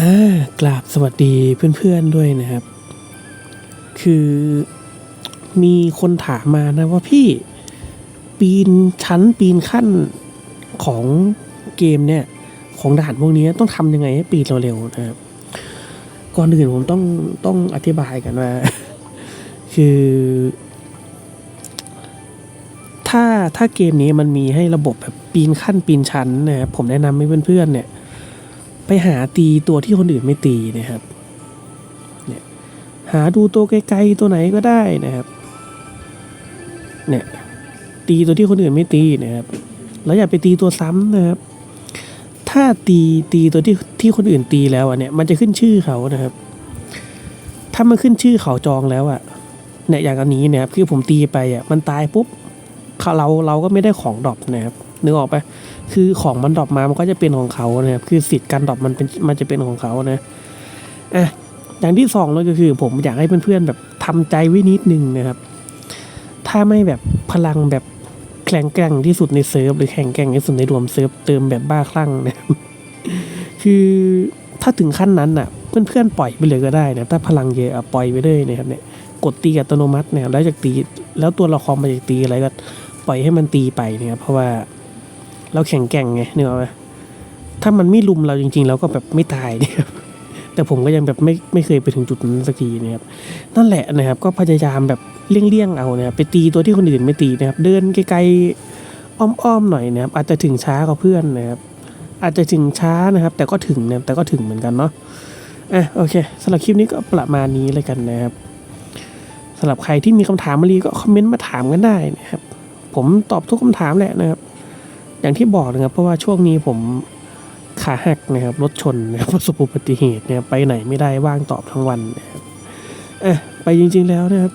อ่ากราบสวัสดีเพื่อนๆด้วยนะครับ คือมีคนถามมานะว่าพี่ปีนชั้นปีนขั้นของเกมเนี่ย ของด่านพวกนี้ต้องทำยังไงให้ปีนเร็วๆนะครับ ก่อนอื่นผมต้องต้องอธิบายกันว่า คือ ถ้าถ้าเกมนี้มันมีให้ระบบแบบปีนขั้นปีนชั้นนะครับผมแนะนำให้เพื่อนๆเนี่ย ไปหาตีตัวที่คนอื่นไม่ตีนะครับเนี่ยหาดูตัวไกลๆตัวไหนก็ได้นะครับเนี่ยตีตัวที่คนอื่นไม่ตีนะครับแล้วอย่าไปตีตัวซ้ำนะครับ ถ้าตีตีตัวที่ที่คนอื่นตีแล้วอะเนี่ยมันจะขึ้นชื่อเขานะครับ ถ้ามันขึ้นชื่อเขาจองแล้วอะเนี่ยอย่างอันนี้เนี่ยคือผมตีไปอะมันตายปุ๊บเราเราก็ไม่ได้ของดรอปนะครับ นึกออกปะคือของมันดรอปมามันก็จะเป็นของเขานะครับคือสิทธิ์การดรอปมันเป็นมันจะเป็นของเขานะอะอย่างที่สองเลยก็คือ ผมอยากให้เพื่อนๆแบบทำใจไว้นิดนึงนะครับ ถ้าไม่แบบพลังแบบแข็งแกร่งที่สุดในเซิร์ฟหรือแข็งแกร่งที่สุดในรวมเซิร์ฟเติมแบบบ้าคลั่งนะครับคือถ้าถึงขั้นนั้นอะ เพื่อนๆปล่อยไปเลยก็ได้นะถ้าพลังเยอะอะปล่อยไปเลยนะครับเนี่ยกดตีอัตโนมัตินะครับแล้วจากตี แล้วตัวละครมันจะตีอะไรก็ปล่อยให้มันตีไปนะครับเพราะว่า เราแข็งแกร่งไงนึกอไหมถ้ามันไม่ลุมเราจริง ๆ เราก็แบบไม่ตายเนี่ยครับแต่ผมก็ยังแบบไม่ไม่เคยไปถึงจุดนั้นสักทีนะครับนั่นแหละนะครับ ก็พยายามแบบเลี่ยงๆเอานะครับไปตีตัวที่คนอื่นไม่ตีนะครับ เดินไกลๆอ้อมๆหน่อยนะครับ อาจจะถึงช้ากว่าเพื่อนนะครับ อาจจะถึงช้านะครับ แต่ก็ถึงนะแต่ก็ถึงเหมือนกันเนาะอะโอเคสำหรับคลิปนี้ก็ประมาณนี้เลยกันนะครับสำหรับใครที่มีคำถามมารีก็คอมเมนต์มาถามกันได้นะครับ ผมตอบทุกคำถามแหละนะครับ อย่างที่บอกนะครับเพราะว่าช่วงนี้ผมขาหักนะครับรถชนนะครับประสบอุบัติเหตุเนี่ยไปไหนไม่ได้ว่างตอบทั้งวันนะครับอะไปจริง ๆแล้วนะครับ